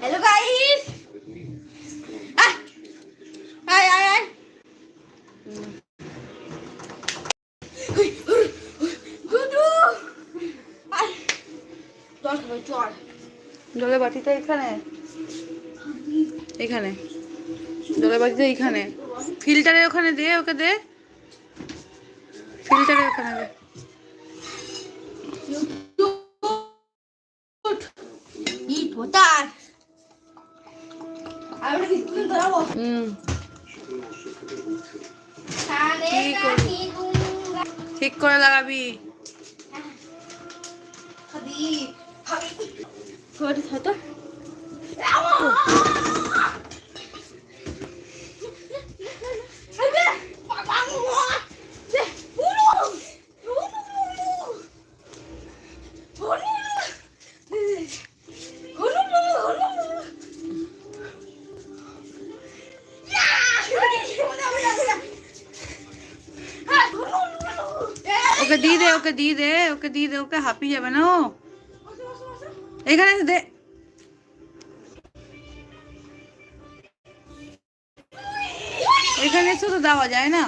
Hello guys আয় আয় আয় জলের বাটিটা এখানে? এখানে। জলের বাটিটা এখানে। ফিল্টারের ওখানে দে, ওকে দে। ফিল্টারের ওখানে দে। ঠিক করে লাগাবি খাবি ওকে দিয়ে দে, ওকে দিয়ে দে, ওকে দিয়ে দে, ওকে হাঁপিয়ে যাবে না ও। এখানে দে। এখানে তো দেওয়া যায় না।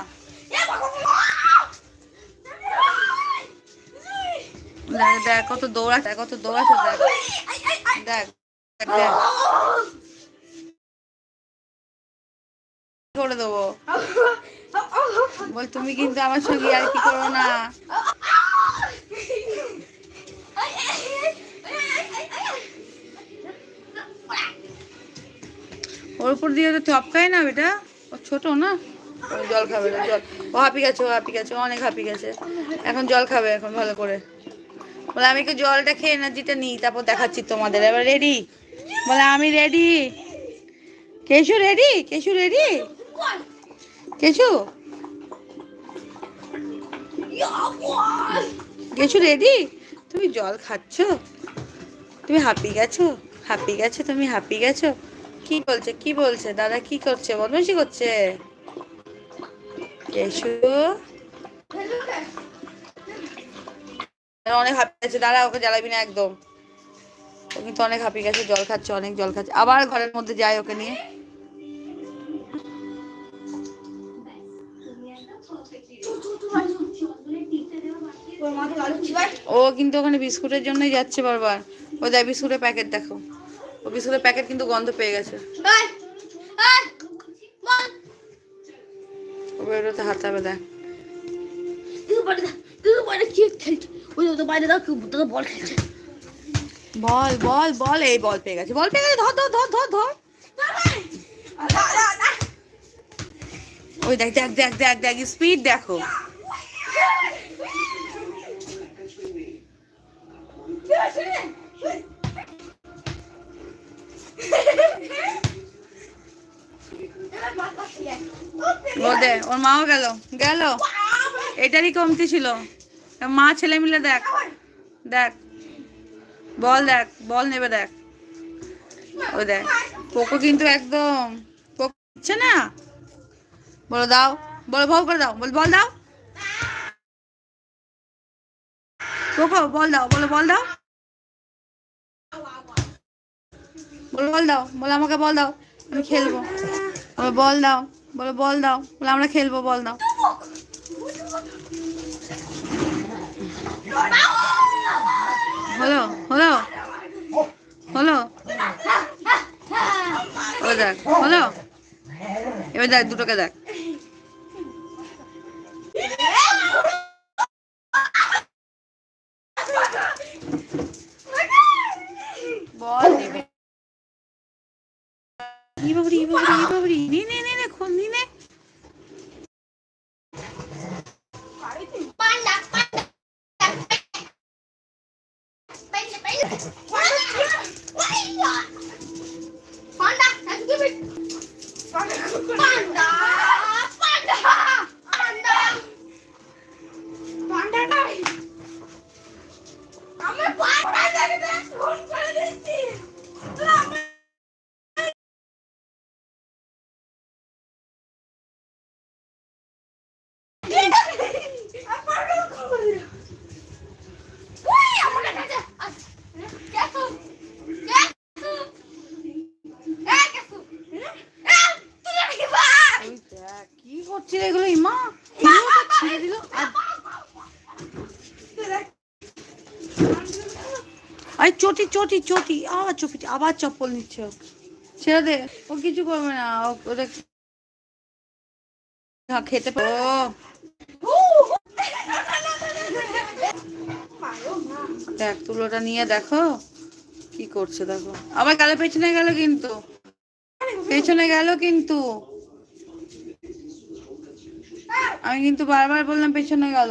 দেখ কত দৌড়াচ্ছে কত দৌড়াচ্ছে দেখ দেখ দেখ করে দেবো। বল, তুমি কিন্তু আমার সঙ্গে আর কি করো না? ওর উপর দিয়ে তো চপকায় না বেটা? ও ছোট না? জল খাবে না, জল। ও হাঁপি গেছে, ও হাঁপি গেছে অনেক হাঁপি গেছে। এখন জল খাবে এখন, ভালো করে। বলে, আমি একটু জলটা খেয়ে এনার্জিটা নিই, তারপর দেখাচ্ছি তোমাদের। এবার রেডি বলে, আমি ready Keshu ready Keshu ready Keshu? Keshu ready? তুমি জল খাচ্ছ? তুমি হাঁপি গেছো? হাঁপি গেছো, তুমি হাঁপি গেছো? কি বলছে কি বলছে? দাদা কি করছে? বদমাসি করছে? কেশু অনেক হাঁপি গেছে। দাদা ওকে জ্বালাবি না একদম। ও কিন্তু অনেক হাঁপি গেছে, জল খাচ্ছে, অনেক জল খাচ্ছে। আবার ঘরের মধ্যে যায় ওকে নিয়ে। ও কিন্তু ওখানে বিস্কুটের জন্যই যাচ্ছে বারবার। ও দেখ, বিস্কুটের প্যাকেট দেখো। ও বিস্কুটের প্যাকেট কিন্তু গন্ধ পেয়ে গেছে। বল বল বল, এই বল পেয়ে গেছে। বল পেয়ে গেছে, ধর ধর ধর ধর ধর। ওই দেখ দেখ দেখ দেখ দেখ স্পিড দেখো। দে, ওর মাও গেল। গেল। এটারই কমতি ছিল। মা, ছেলে মিলে দেখ। দেখ। বল দেখ, বল নেবে দেখ। ও দেখ। পোকো কিন্তু একদম, পোকো না? বলো দাও, বলো ভল করে দাও, বল বল দাও। পোকো, বল দাও, বলো, বল দাও। বলো, বল দাও, বলো, আমাকে বল দাও, আমি খেলব। বলো, বল দাও। বলো, বল দাও। বলে, আমরা খেলব, বল দাও। হলো হলো হলো। ও দেখ, হলো। এবার দেখ, দুটোকে দেখ। বল। ই বাবরি বাবরি বাবরি। নে নে নে। নে খোল চটি চটি, আবার চটি আবার চপ্পল নিচ্ছে। ছেড়ে দে, ও কিছু করবে না খেতে দেখ, তুলোটা নিয়ে দেখো, কি করছে দেখো। আবার গেল, পেছনে গেল কিন্তু। পেছনে গেল কিন্তু। আমি কিন্তু বারবার বললাম পেছনে গেল।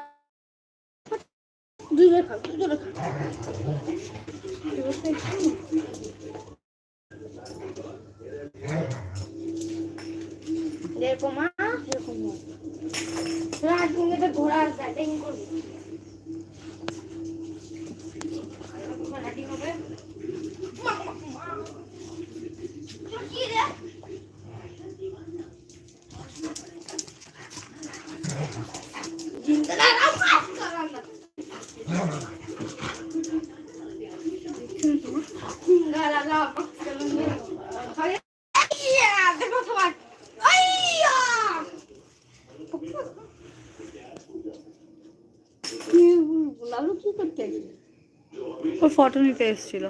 দা দূরে খা দূরে খা দেখো মা। দেখো মা। রাত তুমি তো ঘোড়া ব্যাটিং করবি। ওর ফটো নিতে এসেছিল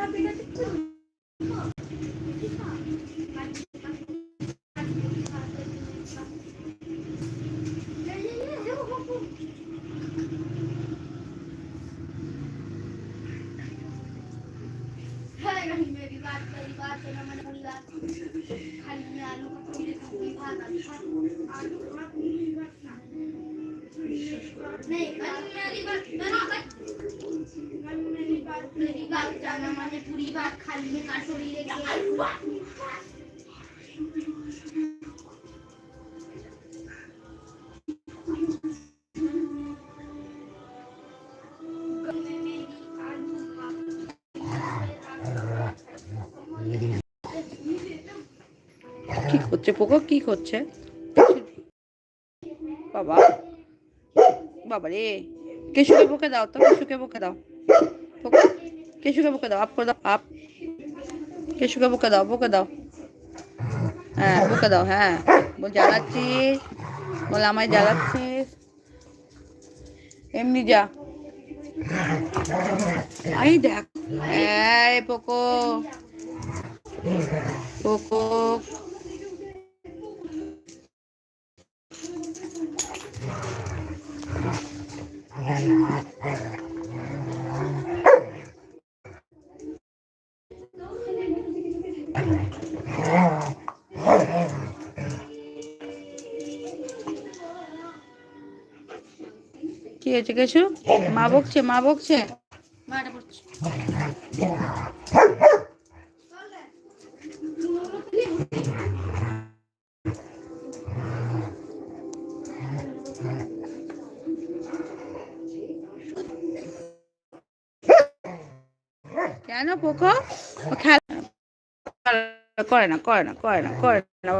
Grabe na si Kuya. মানে পুরি ভাত খালি রেখে। কি করছে পোকা? কি করছে? বাবা। বাবা রে কেশুকে বকে দাও তো, কেশুকে বকে দাও। পোকা। কেশুকে বকে দাও আপ করে দাও আপ কেশুকে বকে দাও বকে দাও হ্যাঁ বকে দাও হ্যাঁ বল জ্বালাচ্ছিস বল আমায় জ্বালাচ্ছিস এমনি যা এই দেখ এই পোকো পোকো কি হয়েছে কিছু? মা বকছে মা বকছে। কেন পোকো? খেলা করে না করে না করে না করে না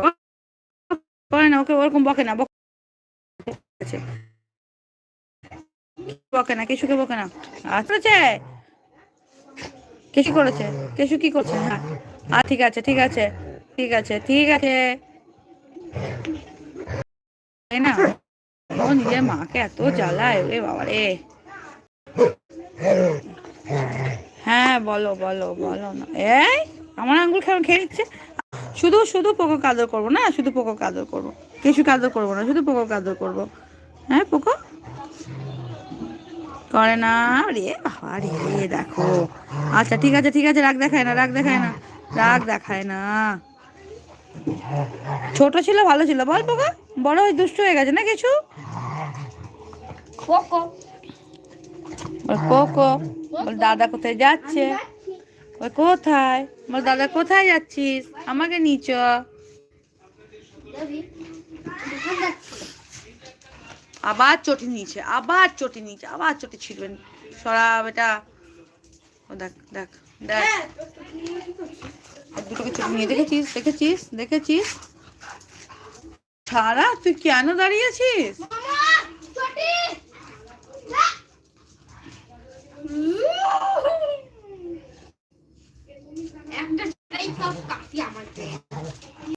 করে না, ওকে ওরকম বকে না, বকে। বকে না? বকে না? করেছে? কি করছে? হ্যাঁ। ঠিক আছে ঠিক আছে ঠিক আছে ঠিক আছে। তাই না? ও মাকে এত জ্বালায় রে বাবা রে হ্যাঁ বলো বলো বলো না। এই, আমার আঙ্গুল খেয়ে খেয়ে নিচ্ছে? শুধু শুধু পোকো কাদর করব না? শুধু পোকো কাদর করব। কিছু কাদর করব না, শুধু পোকো কাদর করব। হ্যাঁ পোকো? করে না রে বাবা রে দেখো। আচ্ছা ঠিক আছে ঠিক আছে রাগ দেখায় না রাগ দেখায় না রাগ দেখায় না। ছোট ছিল ভালো ছিল। বল পোকা বড় হয়ে দুষ্ট হয়ে গেছে না কিছু? কোকো বল পোকো বল দাদা কোথায় যাচ্ছে? ওই কোথায়? বল দাদা কোথায় যাচ্ছিস? আমাকে নিচ। আবার চটি নিচে আবার চটি নিচে আবার চটি ছিলবেন সরা বেটা। ও দেখ দেখ দেখ। দুটোকে চটি নিয়ে দেখেছিস? দেখেছিস? দেখেছিস? সারা তুই কেন দাঁড়িয়েছিস একটা আমার